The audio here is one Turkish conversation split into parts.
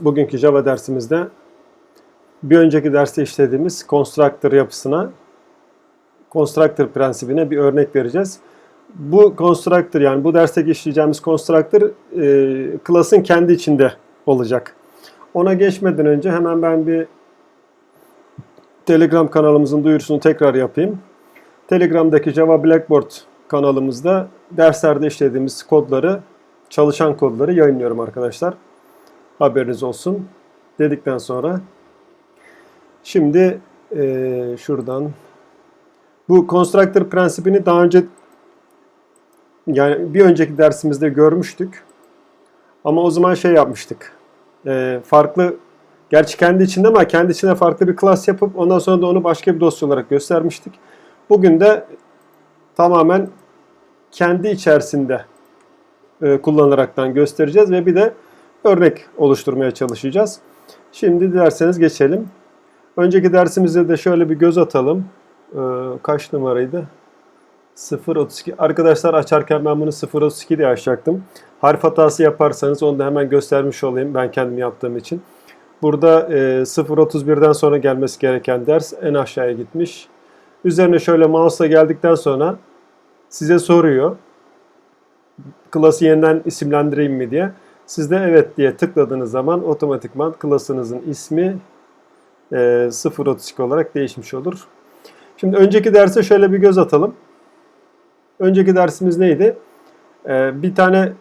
Bugünkü Java dersimizde bir önceki derste işlediğimiz constructor yapısına, constructor prensibine bir örnek vereceğiz. Bu constructor yani bu dersteki işleyeceğimiz constructor e, class'ın kendi içinde olacak. Ona geçmeden önce hemen ben bir Telegram kanalımızın duyurusunu tekrar yapayım. Telegram'daki Java Blackboard kanalımızda derslerde işlediğimiz kodları, çalışan kodları yayınlıyorum arkadaşlar. Haberiniz olsun dedikten sonra şimdi eee, şuradan bu constructor prensibini daha önce yani bir önceki dersimizde görmüştük. Ama o zaman şey yapmıştık. Eee, farklı gerçi kendi içinde ama kendi içinde farklı bir class yapıp ondan sonra da onu başka bir dosya olarak göstermiştik. Bugün de tamamen kendi içerisinde e, kullanaraktan göstereceğiz ve bir de örnek oluşturmaya çalışacağız. Şimdi dilerseniz geçelim. Önceki dersimizde de şöyle bir göz atalım. Ee, kaç numaraydı? 0.32. Arkadaşlar açarken ben bunu 0.32 diye açacaktım. Harf hatası yaparsanız onu da hemen göstermiş olayım ben kendim yaptığım için. Burada e, 0.31'den sonra gelmesi gereken ders en aşağıya gitmiş. Üzerine şöyle mouse'la geldikten sonra size soruyor. Klası yeniden isimlendireyim mi diye. Siz de evet diye tıkladığınız zaman otomatikman klasınızın ismi e, 032 olarak değişmiş olur. Şimdi önceki derse şöyle bir göz atalım. Önceki dersimiz neydi? E, bir tane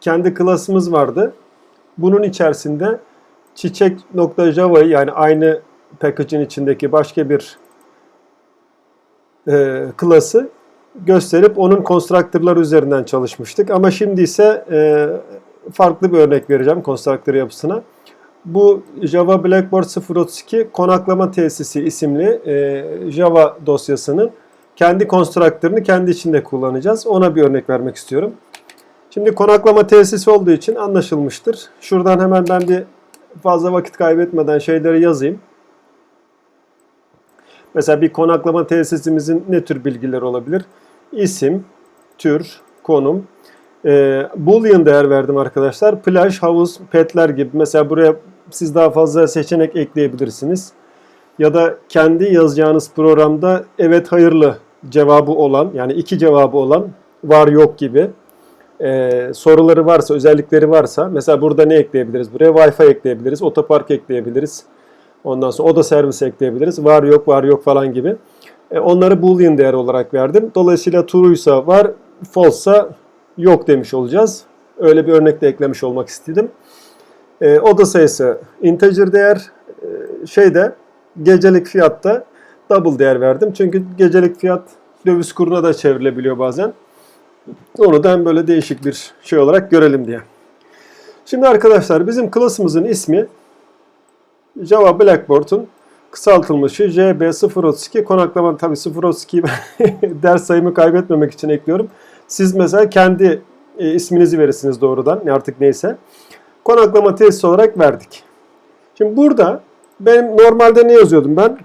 kendi klasımız vardı. Bunun içerisinde çiçek.java'yı yani aynı package'in içindeki başka bir e, klası gösterip onun constructor'lar üzerinden çalışmıştık. Ama şimdi ise e, farklı bir örnek vereceğim constructor yapısına. Bu Java Blackboard 032 konaklama tesisi isimli e, Java dosyasının kendi constructor'ını kendi içinde kullanacağız. Ona bir örnek vermek istiyorum. Şimdi konaklama tesisi olduğu için anlaşılmıştır. Şuradan hemen ben bir fazla vakit kaybetmeden şeyleri yazayım. Mesela bir konaklama tesisimizin ne tür bilgileri olabilir? İsim, tür, konum. Ee, Boolean değer verdim arkadaşlar. Plaj, havuz, petler gibi. Mesela buraya siz daha fazla seçenek ekleyebilirsiniz. Ya da kendi yazacağınız programda evet hayırlı cevabı olan yani iki cevabı olan var yok gibi ee, soruları varsa, özellikleri varsa mesela burada ne ekleyebiliriz? Buraya Wi-Fi ekleyebiliriz, otopark ekleyebiliriz. Ondan sonra oda servisi ekleyebiliriz. Var yok, var yok falan gibi. E, onları boolean değer olarak verdim. Dolayısıyla true'ysa var, false'sa yok demiş olacağız. Öyle bir örnek de eklemiş olmak istedim. E, oda sayısı integer değer. E, şeyde gecelik fiyatta double değer verdim. Çünkü gecelik fiyat döviz kuruna da çevrilebiliyor bazen. Onu da böyle değişik bir şey olarak görelim diye. Şimdi arkadaşlar bizim klasımızın ismi Java Blackboard'un kısaltılmışı JB032 konaklama tabi 032 ders sayımı kaybetmemek için ekliyorum. Siz mesela kendi e, isminizi verirsiniz doğrudan artık neyse. Konaklama tesisi olarak verdik. Şimdi burada benim normalde ne yazıyordum ben?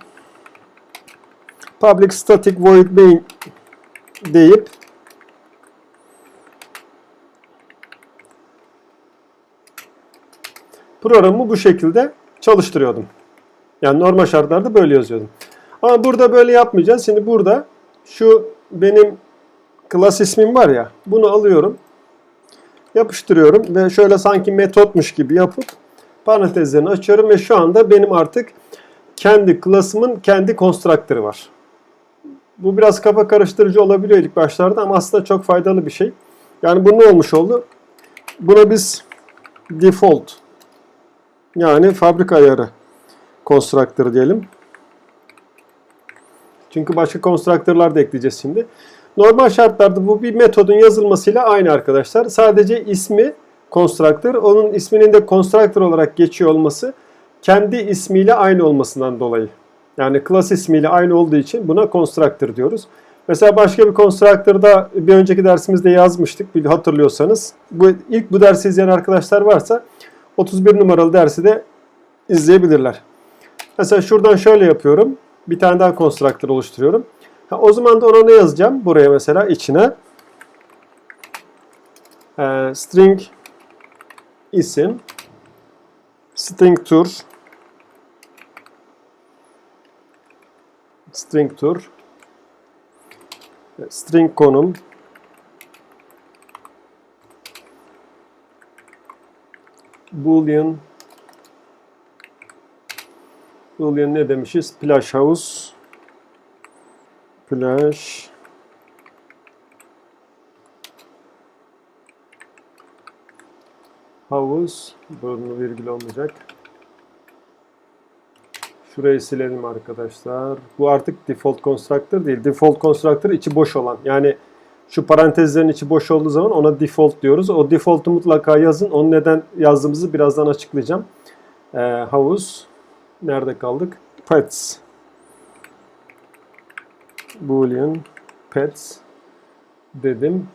Public static void main deyip programı bu şekilde çalıştırıyordum. Yani normal şartlarda böyle yazıyordum. Ama burada böyle yapmayacağız. Şimdi burada şu benim klas ismim var ya bunu alıyorum. Yapıştırıyorum ve şöyle sanki metotmuş gibi yapıp parantezlerini açıyorum ve şu anda benim artık kendi klasımın kendi constructor'ı var. Bu biraz kafa karıştırıcı olabiliyor ilk başlarda ama aslında çok faydalı bir şey. Yani bu ne olmuş oldu? Buna biz default yani fabrika ayarı constructor diyelim. Çünkü başka constructor'lar da ekleyeceğiz şimdi. Normal şartlarda bu bir metodun yazılmasıyla aynı arkadaşlar. Sadece ismi constructor, onun isminin de constructor olarak geçiyor olması kendi ismiyle aynı olmasından dolayı. Yani class ismiyle aynı olduğu için buna constructor diyoruz. Mesela başka bir constructor'da bir önceki dersimizde yazmıştık hatırlıyorsanız. Bu ilk bu dersi izleyen arkadaşlar varsa 31 numaralı dersi de izleyebilirler. Mesela şuradan şöyle yapıyorum. Bir tane daha constructor oluşturuyorum. Ha, o zaman da ona ne yazacağım? Buraya mesela içine e, string isim string tour string tour string konum boolean boolean ne demişiz? Flash house flash house bunun virgül olmayacak. Şurayı silelim arkadaşlar. Bu artık default constructor değil. Default constructor içi boş olan. Yani şu parantezlerin içi boş olduğu zaman ona default diyoruz. O default'u mutlaka yazın. Onu neden yazdığımızı birazdan açıklayacağım. Ee, house. Nerede kaldık? Pets. Boolean pets dedim.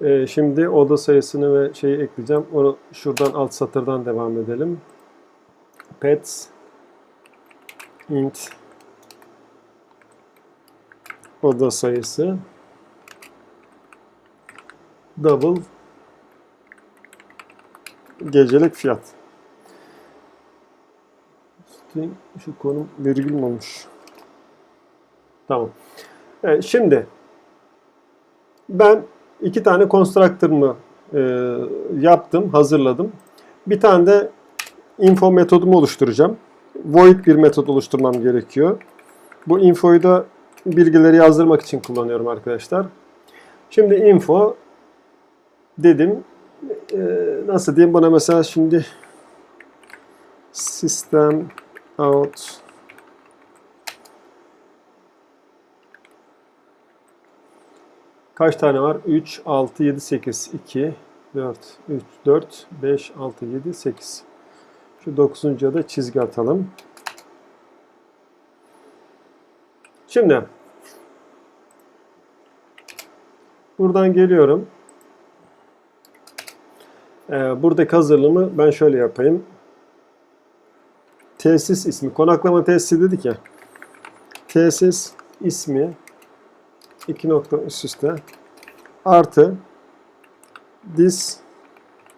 Ee, şimdi oda sayısını ve şeyi ekleyeceğim. Onu şuradan alt satırdan devam edelim. Pets int oda sayısı double gecelik fiyat. Şu konum virgül olmuş? Tamam. Evet, şimdi ben iki tane constructor'ımı e, yaptım, hazırladım. Bir tane de info metodumu oluşturacağım. Void bir metod oluşturmam gerekiyor. Bu infoyu da bilgileri yazdırmak için kullanıyorum arkadaşlar. Şimdi info dedim. E, nasıl diyeyim buna mesela şimdi system out Kaç tane var? 3, 6, 7, 8, 2, 4, 3, 4, 5, 6, 7, 8. Şu 9'uncuya da çizgi atalım. Şimdi buradan geliyorum. Ee, buradaki hazırlığımı ben şöyle yapayım. Tesis ismi. Konaklama tesisi dedik ya. Tesis ismi iki nokta üst üste artı this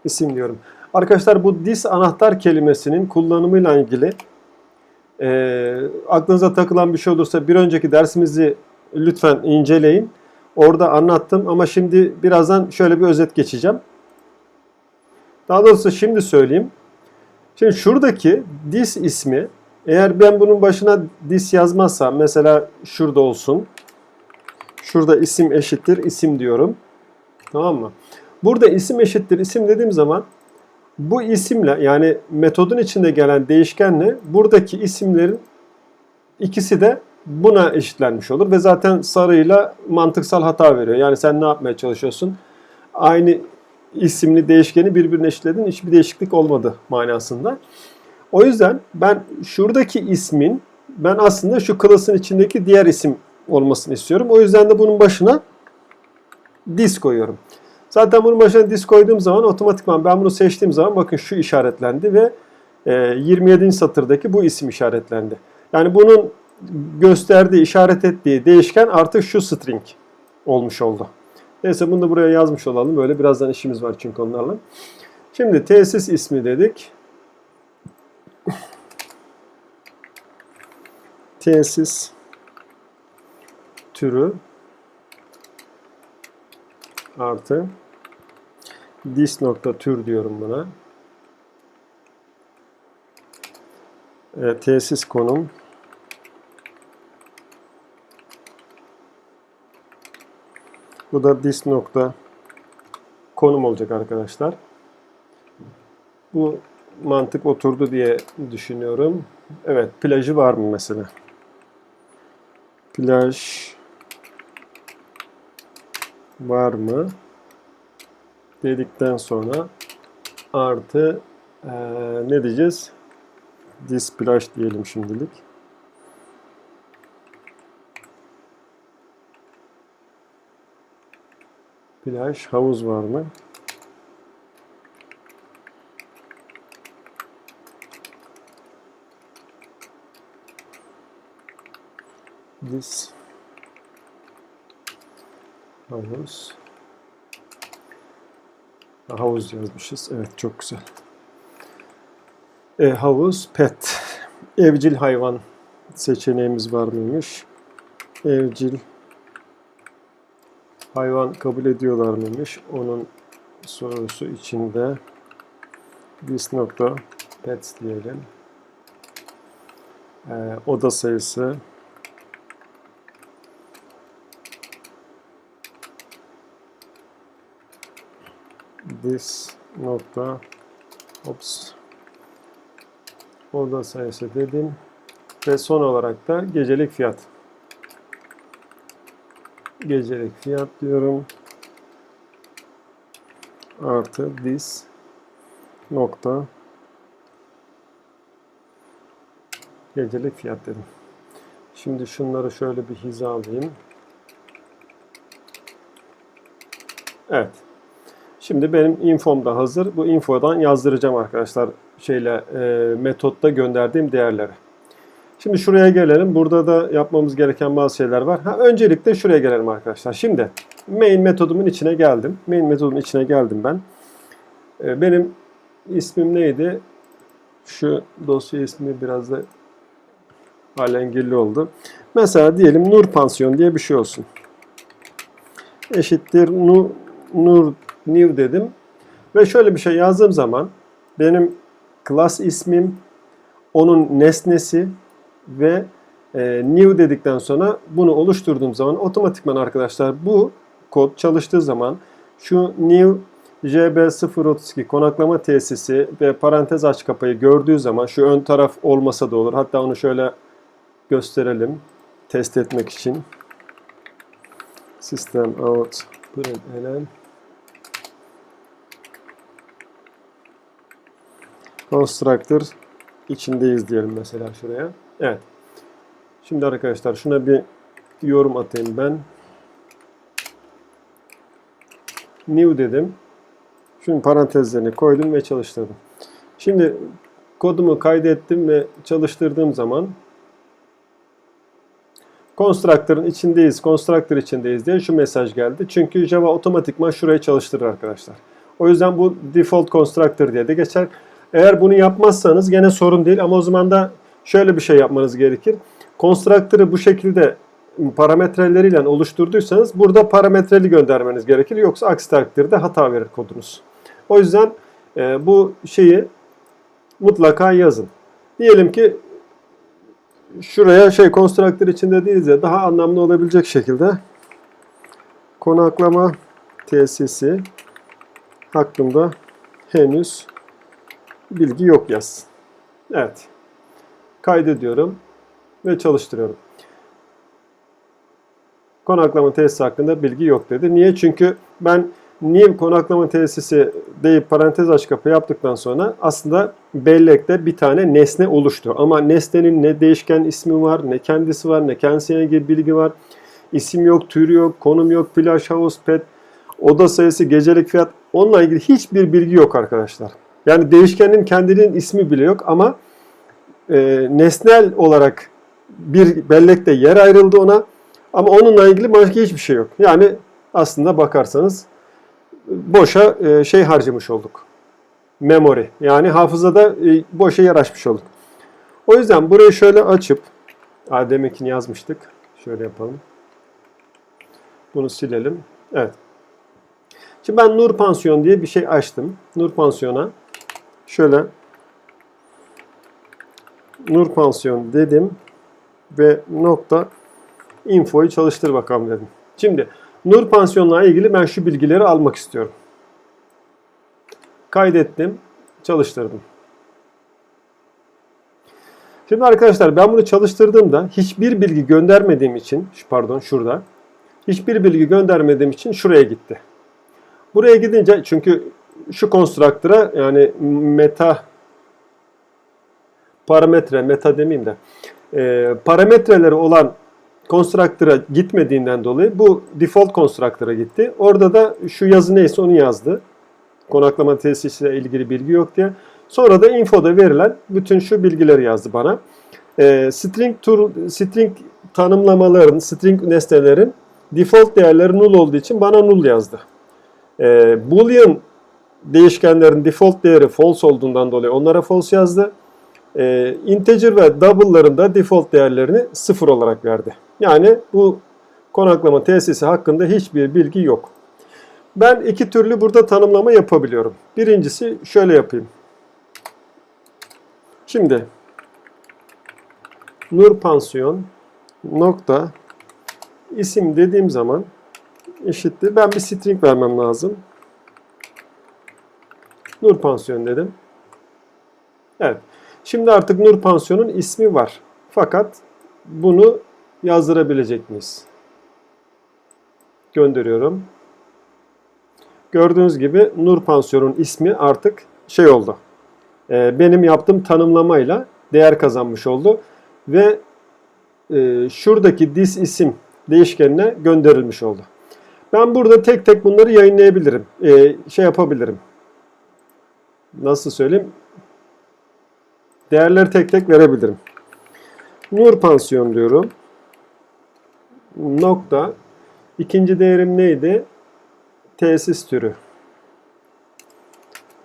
isim diyorum. Arkadaşlar bu this anahtar kelimesinin kullanımıyla ilgili e, aklınıza takılan bir şey olursa bir önceki dersimizi lütfen inceleyin. Orada anlattım ama şimdi birazdan şöyle bir özet geçeceğim. Daha doğrusu şimdi söyleyeyim. Şimdi şuradaki this ismi eğer ben bunun başına this yazmazsam mesela şurada olsun. Şurada isim eşittir isim diyorum. Tamam mı? Burada isim eşittir isim dediğim zaman bu isimle yani metodun içinde gelen değişkenle buradaki isimlerin ikisi de buna eşitlenmiş olur ve zaten sarıyla mantıksal hata veriyor. Yani sen ne yapmaya çalışıyorsun? Aynı isimli değişkeni birbirine eşitledin hiçbir değişiklik olmadı manasında. O yüzden ben şuradaki ismin ben aslında şu klasın içindeki diğer isim olmasını istiyorum. O yüzden de bunun başına dis koyuyorum. Zaten bunun başına dis koyduğum zaman otomatikman ben bunu seçtiğim zaman bakın şu işaretlendi ve 27. E, satırdaki bu isim işaretlendi. Yani bunun gösterdiği, işaret ettiği değişken artık şu string olmuş oldu. Neyse bunu da buraya yazmış olalım. Böyle birazdan işimiz var çünkü onlarla. Şimdi tesis ismi dedik. Tesis türü artı dis nokta tür diyorum buna. E, tesis konum Bu da dis nokta konum olacak arkadaşlar. Bu mantık oturdu diye düşünüyorum. Evet, plajı var mı mesela? Plaj var mı? Dedikten sonra artı ee, ne diyeceğiz? This plaj diyelim şimdilik. Plaj, havuz var mı? This havuz. Havuz yazmışız. Evet çok güzel. E, havuz, pet. Evcil hayvan seçeneğimiz var mıymış? Evcil hayvan kabul ediyorlar mıymış? Onun sorusu içinde this nokta pets diyelim. Ee, oda sayısı this nokta ops oda sayısı dedim ve son olarak da gecelik fiyat gecelik fiyat diyorum artı this nokta gecelik fiyat dedim. Şimdi şunları şöyle bir hizalayayım. Evet. Şimdi benim infom da hazır. Bu infodan yazdıracağım arkadaşlar şeyle e, metotta gönderdiğim değerleri. Şimdi şuraya gelelim. Burada da yapmamız gereken bazı şeyler var. Ha, öncelikle şuraya gelelim arkadaşlar. Şimdi main metodumun içine geldim. Main metodumun içine geldim ben. E, benim ismim neydi? Şu dosya ismi biraz da alengirli oldu. Mesela diyelim Nur Pansiyon diye bir şey olsun. Eşittir Nur, Nur New dedim. Ve şöyle bir şey yazdığım zaman benim class ismim, onun nesnesi ve e, new dedikten sonra bunu oluşturduğum zaman otomatikman arkadaşlar bu kod çalıştığı zaman şu new JB032 konaklama tesisi ve parantez aç kapayı gördüğü zaman şu ön taraf olmasa da olur. Hatta onu şöyle gösterelim test etmek için. System out println constructor içindeyiz diyelim mesela şuraya. Evet. Şimdi arkadaşlar şuna bir yorum atayım ben. New dedim. Şimdi parantezlerini koydum ve çalıştırdım. Şimdi kodumu kaydettim ve çalıştırdığım zaman Constructor'ın içindeyiz, Constructor içindeyiz diye şu mesaj geldi. Çünkü Java otomatikman şurayı çalıştırır arkadaşlar. O yüzden bu default constructor diye de geçer. Eğer bunu yapmazsanız gene sorun değil ama o zaman da şöyle bir şey yapmanız gerekir. Constructor'ı bu şekilde parametreleriyle oluşturduysanız burada parametreli göndermeniz gerekir. Yoksa aksi takdirde hata verir kodunuz. O yüzden e, bu şeyi mutlaka yazın. Diyelim ki şuraya şey constructor içinde değiliz ya daha anlamlı olabilecek şekilde konaklama tesisi hakkında henüz bilgi yok yaz. Evet. Kaydediyorum ve çalıştırıyorum. Konaklama tesisi hakkında bilgi yok dedi. Niye? Çünkü ben niye konaklama tesisi deyip parantez aç kapı yaptıktan sonra aslında bellekte bir tane nesne oluştu. Ama nesnenin ne değişken ismi var, ne kendisi var, ne kendisine ilgili bilgi var. İsim yok, tür yok, konum yok, flash house, pet, oda sayısı, gecelik fiyat. Onunla ilgili hiçbir bilgi yok arkadaşlar. Yani değişkenin kendinin ismi bile yok ama e, nesnel olarak bir bellekte yer ayrıldı ona. Ama onunla ilgili başka hiçbir şey yok. Yani aslında bakarsanız boşa e, şey harcamış olduk. Memory. Yani hafızada e, boşa yer açmış olduk. O yüzden burayı şöyle açıp Adem'inkini yazmıştık. Şöyle yapalım. Bunu silelim. Evet. Şimdi ben Nur Pansiyon diye bir şey açtım. Nur Pansiyon'a şöyle Nur Pansiyon dedim ve nokta infoyu çalıştır bakalım dedim. Şimdi Nur Pansiyon'la ilgili ben şu bilgileri almak istiyorum. Kaydettim, çalıştırdım. Şimdi arkadaşlar ben bunu çalıştırdığımda hiçbir bilgi göndermediğim için, pardon şurada, hiçbir bilgi göndermediğim için şuraya gitti. Buraya gidince çünkü şu konstruktöre yani meta parametre, meta demeyeyim de e, parametreleri olan konstruktöre gitmediğinden dolayı bu default konstruktöre gitti. Orada da şu yazı neyse onu yazdı. Konaklama tesisiyle ilgili bilgi yok diye. Sonra da infoda verilen bütün şu bilgileri yazdı bana. E, string tur, string tanımlamaların, string nesnelerin default değerleri null olduğu için bana null yazdı. E, Boolean değişkenlerin default değeri false olduğundan dolayı onlara false yazdı. E, integer ve double'ların da default değerlerini sıfır olarak verdi. Yani bu konaklama tesisi hakkında hiçbir bilgi yok. Ben iki türlü burada tanımlama yapabiliyorum. Birincisi şöyle yapayım. Şimdi Nur Pansiyon nokta isim dediğim zaman eşittir. Ben bir string vermem lazım. Nur Pansiyon dedim. Evet. Şimdi artık Nur Pansiyon'un ismi var. Fakat bunu yazdırabilecek miyiz? Gönderiyorum. Gördüğünüz gibi Nur Pansiyon'un ismi artık şey oldu. Ee, benim yaptığım tanımlamayla değer kazanmış oldu. Ve e, şuradaki dis isim değişkenine gönderilmiş oldu. Ben burada tek tek bunları yayınlayabilirim. Ee, şey yapabilirim. Nasıl söyleyeyim? Değerleri tek tek verebilirim. Nur pansiyon diyorum. Nokta. İkinci değerim neydi? Tesis türü.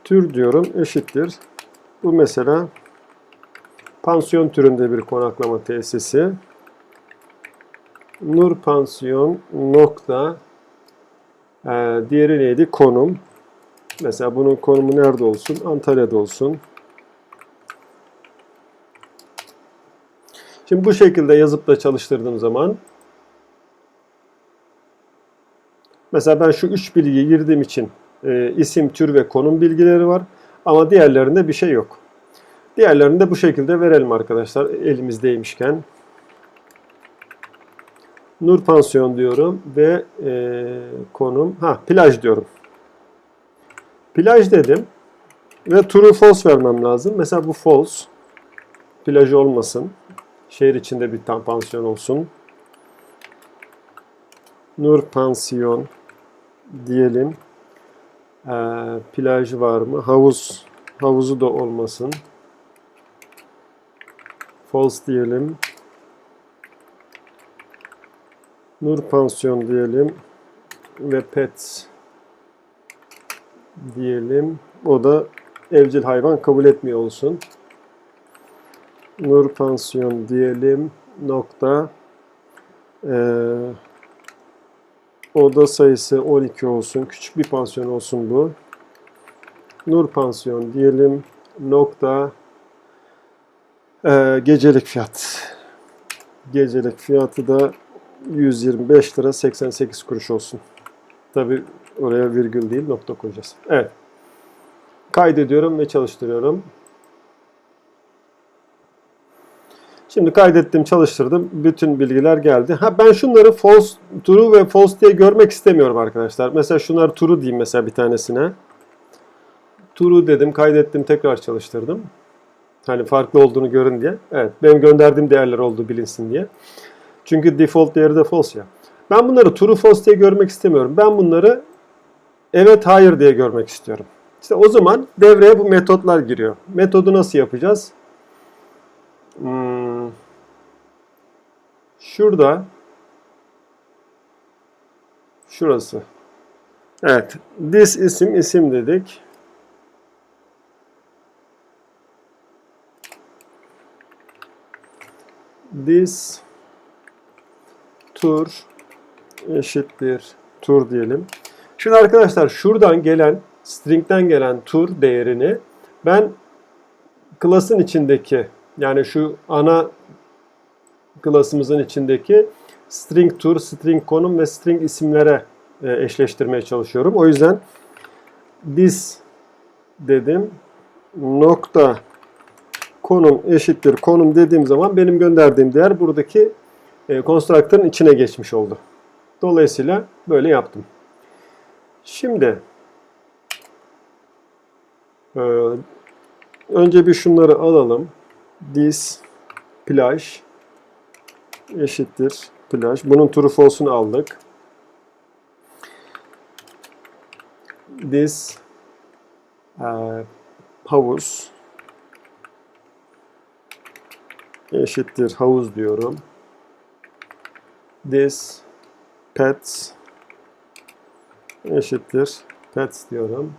Tür diyorum eşittir. Bu mesela pansiyon türünde bir konaklama tesisi. Nur pansiyon nokta ee, diğeri neydi? Konum. Mesela bunun konumu nerede olsun? Antalya'da olsun. Şimdi bu şekilde yazıp da çalıştırdığım zaman mesela ben şu üç bilgiyi girdiğim için e, isim, tür ve konum bilgileri var. Ama diğerlerinde bir şey yok. Diğerlerini de bu şekilde verelim arkadaşlar elimizdeymişken. Nur Pansiyon diyorum ve e, konum ha plaj diyorum. Plaj dedim ve true false vermem lazım. Mesela bu false. Plaj olmasın. Şehir içinde bir tam pansiyon olsun. Nur Pansiyon diyelim. Ee, plaj var mı? Havuz. Havuzu da olmasın. False diyelim. Nur Pansiyon diyelim. Ve Pets diyelim. O da evcil hayvan kabul etmiyor olsun. Nur Pansiyon diyelim. Nokta. Ee, oda sayısı 12 olsun. Küçük bir pansiyon olsun bu. Nur Pansiyon diyelim. Nokta. Ee, gecelik fiyat. Gecelik fiyatı da 125 lira 88 kuruş olsun. Tabi oraya virgül değil nokta koyacağız. Evet. Kaydediyorum ve çalıştırıyorum. Şimdi kaydettim, çalıştırdım. Bütün bilgiler geldi. Ha ben şunları false, true ve false diye görmek istemiyorum arkadaşlar. Mesela şunlar true diyeyim mesela bir tanesine. True dedim, kaydettim, tekrar çalıştırdım. Hani farklı olduğunu görün diye. Evet, benim gönderdiğim değerler olduğu bilinsin diye. Çünkü default değeri de false ya. Ben bunları true false diye görmek istemiyorum. Ben bunları evet hayır diye görmek istiyorum. İşte o zaman devreye bu metotlar giriyor. Metodu nasıl yapacağız? Hmm. Şurada şurası. Evet. This isim isim dedik. This tur eşittir tur diyelim. Şimdi arkadaşlar şuradan gelen string'den gelen tur değerini ben klasın içindeki yani şu ana klasımızın içindeki string tur, string konum ve string isimlere e, eşleştirmeye çalışıyorum. O yüzden this dedim nokta konum eşittir konum dediğim zaman benim gönderdiğim değer buradaki e, constructor'ın içine geçmiş oldu. Dolayısıyla böyle yaptım. Şimdi e, önce bir şunları alalım. This plaj eşittir plaj. Bunun true false'unu aldık. This e, havuz eşittir havuz diyorum. This pets eşittir pets diyorum.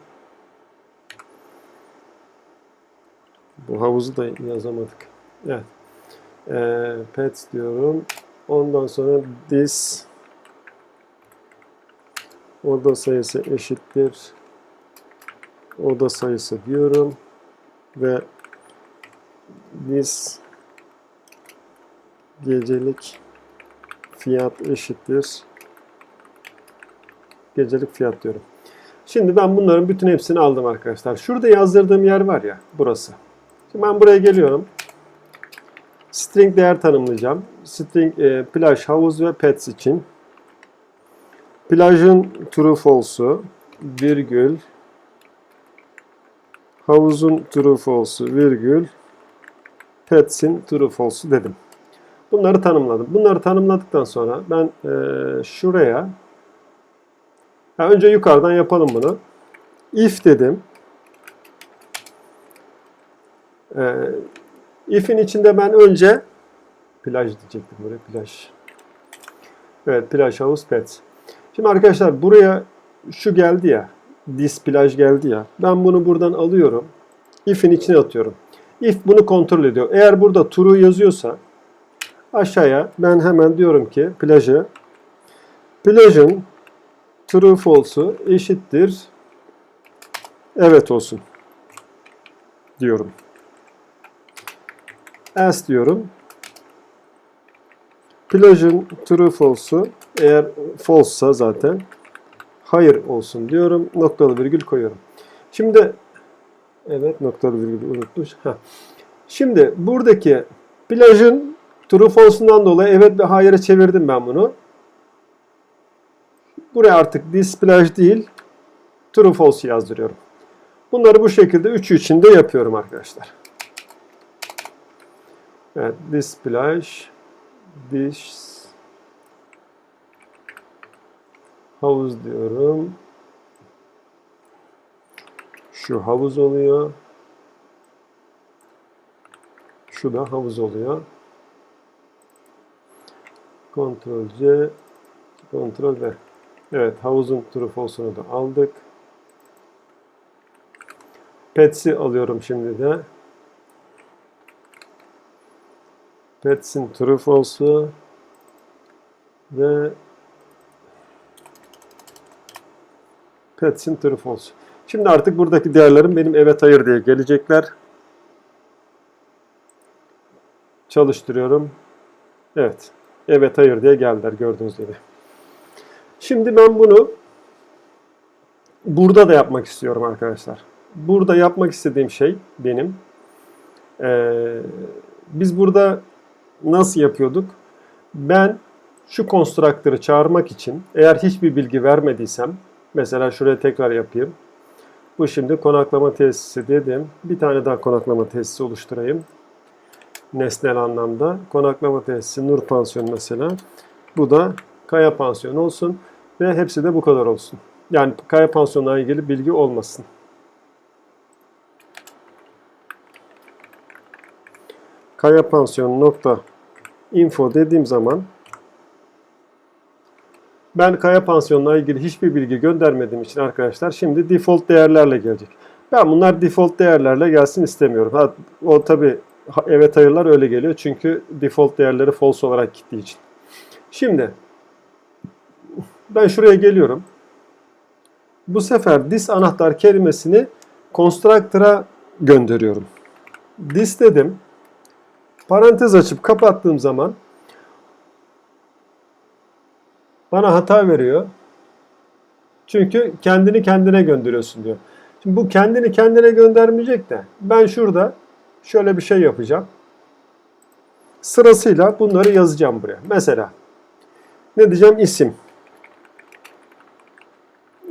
Bu havuzu da yazamadık. Evet. Ee, pets diyorum. Ondan sonra this oda sayısı eşittir oda sayısı diyorum ve this gecelik fiyat eşittir gecelik fiyat diyorum. Şimdi ben bunların bütün hepsini aldım arkadaşlar. Şurada yazdırdığım yer var ya burası. Şimdi ben buraya geliyorum. String değer tanımlayacağım. String e, plaj, havuz ve pets için. Plajın true false'u virgül havuzun true false'u virgül pets'in true false'u dedim. Bunları tanımladım. Bunları tanımladıktan sonra ben e, şuraya ha, önce yukarıdan yapalım bunu. If dedim. E, if'in içinde ben önce plaj diyecektim buraya plaj. Evet plaj havuz pets. Şimdi arkadaşlar buraya şu geldi ya. This plaj geldi ya. Ben bunu buradan alıyorum. If'in içine atıyorum. If bunu kontrol ediyor. Eğer burada true yazıyorsa aşağıya ben hemen diyorum ki plajı plajın true false'u eşittir evet olsun diyorum. Else diyorum. Plajın true false'u eğer false'sa zaten hayır olsun diyorum. Noktalı virgül koyuyorum. Şimdi evet noktalı virgül unutmuş. Heh. Şimdi buradaki plajın true false'undan dolayı evet ve hayır'a çevirdim ben bunu. Buraya artık this plaj değil true false yazdırıyorum. Bunları bu şekilde üçü içinde yapıyorum arkadaşlar. Evet, this plaj, this havuz diyorum. Şu havuz oluyor. Şu da havuz oluyor. Ctrl C, Ctrl V. Evet, havuzun true false'unu da aldık. Pets'i alıyorum şimdi de. Pets'in true false'u ve Pets'in true false. Şimdi artık buradaki değerlerim benim evet hayır diye gelecekler. Çalıştırıyorum. Evet. Evet hayır diye geldiler gördüğünüz gibi. Şimdi ben bunu burada da yapmak istiyorum arkadaşlar. Burada yapmak istediğim şey benim. Ee, biz burada nasıl yapıyorduk? Ben şu konstruktörü çağırmak için eğer hiçbir bilgi vermediysem mesela şuraya tekrar yapayım. Bu şimdi konaklama tesisi dedim. Bir tane daha konaklama tesisi oluşturayım. Nesnel anlamda. Konaklama tesisi Nur Pansiyon mesela. Bu da Kaya Pansiyon olsun. Ve hepsi de bu kadar olsun. Yani Kaya Pansiyon'la ilgili bilgi olmasın. Kaya Pansiyon nokta info dediğim zaman ben Kaya Pansiyon'la ilgili hiçbir bilgi göndermediğim için arkadaşlar şimdi default değerlerle gelecek. Ben bunlar default değerlerle gelsin istemiyorum. Ha, o tabi evet hayırlar öyle geliyor çünkü default değerleri false olarak gittiği için. Şimdi ben şuraya geliyorum. Bu sefer this anahtar kelimesini constructor'a gönderiyorum. This dedim. Parantez açıp kapattığım zaman bana hata veriyor. Çünkü kendini kendine gönderiyorsun diyor. Şimdi bu kendini kendine göndermeyecek de ben şurada şöyle bir şey yapacağım. Sırasıyla bunları yazacağım buraya. Mesela ne diyeceğim? İsim.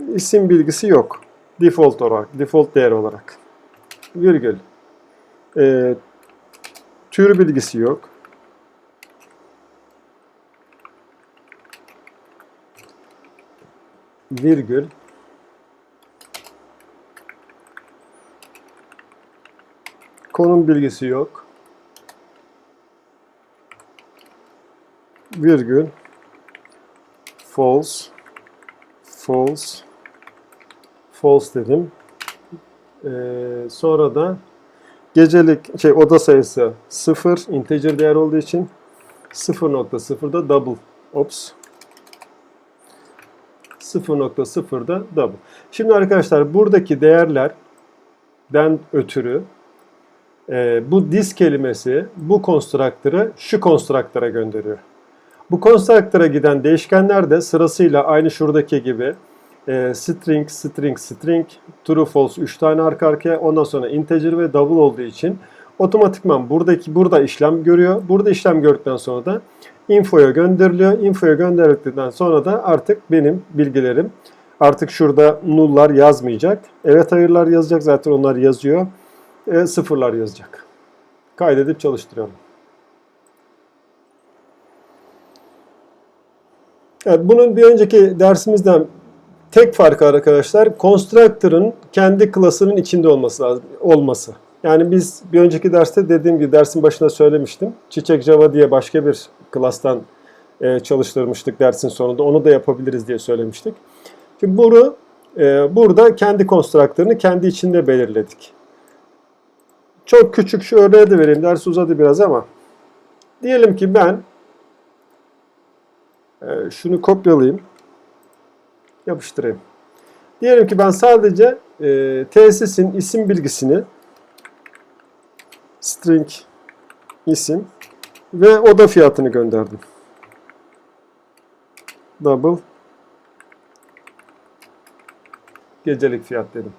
İsim bilgisi yok. Default olarak, default değer olarak. Virgül. Ee, tür bilgisi yok. Virgül. Konum bilgisi yok. Virgül. False. False. False dedim. Ee, sonra da Gecelik şey oda sayısı 0 integer değer olduğu için 0.0'da double. Ops. 0.0'da double. Şimdi arkadaşlar buradaki değerlerden ötürü e, bu this kelimesi bu constructor'ı şu constructor'a gönderiyor. Bu constructor'a giden değişkenler de sırasıyla aynı şuradaki gibi e, string, string, string, true, false 3 tane arka arkaya ondan sonra integer ve double olduğu için otomatikman buradaki burada işlem görüyor. Burada işlem gördükten sonra da infoya gönderiliyor. Infoya gönderildikten sonra da artık benim bilgilerim artık şurada null'lar yazmayacak. Evet hayırlar yazacak zaten onlar yazıyor. E, sıfırlar yazacak. Kaydedip çalıştırıyorum. Evet, bunun bir önceki dersimizden tek farkı arkadaşlar constructor'ın kendi klasının içinde olması lazım olması. Yani biz bir önceki derste dediğim gibi dersin başında söylemiştim. Çiçek Java diye başka bir klastan e, çalıştırmıştık dersin sonunda. Onu da yapabiliriz diye söylemiştik. Şimdi bunu e, burada kendi constructor'ını kendi içinde belirledik. Çok küçük şu örneği de vereyim. Ders uzadı biraz ama. Diyelim ki ben e, şunu kopyalayayım. Yapıştırayım. Diyelim ki ben sadece e, tesisin isim bilgisini string isim ve oda fiyatını gönderdim. Double gecelik fiyat dedim.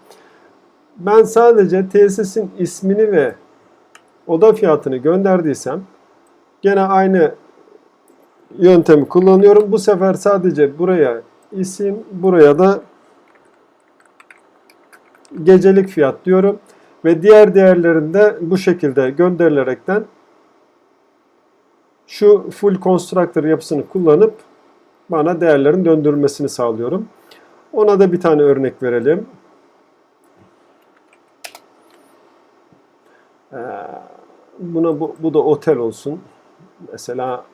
Ben sadece tesisin ismini ve oda fiyatını gönderdiysem gene aynı yöntemi kullanıyorum. Bu sefer sadece buraya isim, buraya da gecelik fiyat diyorum. Ve diğer değerlerini de bu şekilde gönderilerekten şu full constructor yapısını kullanıp bana değerlerin döndürülmesini sağlıyorum. Ona da bir tane örnek verelim. Ee, buna bu, bu da otel olsun. Mesela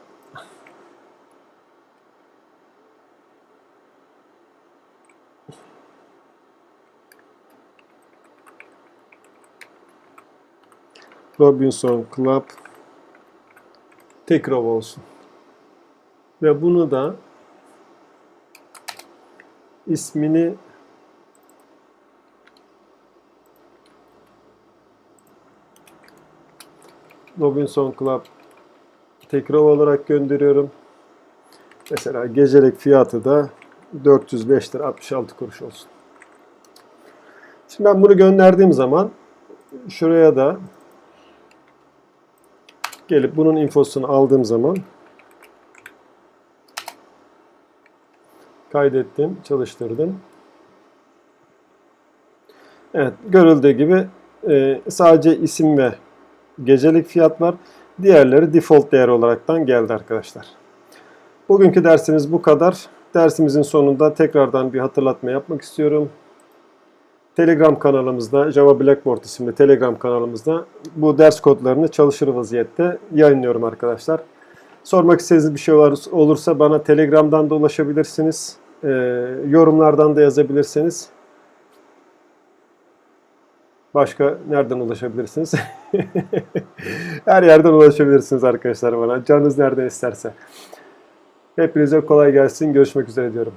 Robinson Club Tekrov olsun. Ve bunu da ismini Robinson Club Tekrov olarak gönderiyorum. Mesela gecelik fiyatı da 405 lira 66 kuruş olsun. Şimdi ben bunu gönderdiğim zaman şuraya da gelip bunun infosunu aldığım zaman kaydettim, çalıştırdım. Evet, görüldüğü gibi e, sadece isim ve gecelik fiyat var. Diğerleri default değer olaraktan geldi arkadaşlar. Bugünkü dersimiz bu kadar. Dersimizin sonunda tekrardan bir hatırlatma yapmak istiyorum. Telegram kanalımızda, Java Blackboard isimli Telegram kanalımızda bu ders kodlarını çalışır vaziyette yayınlıyorum arkadaşlar. Sormak istediğiniz bir şey olursa bana Telegram'dan da ulaşabilirsiniz. Ee, yorumlardan da yazabilirsiniz. Başka nereden ulaşabilirsiniz? Her yerden ulaşabilirsiniz arkadaşlar bana. Canınız nereden isterse. Hepinize kolay gelsin. Görüşmek üzere diyorum.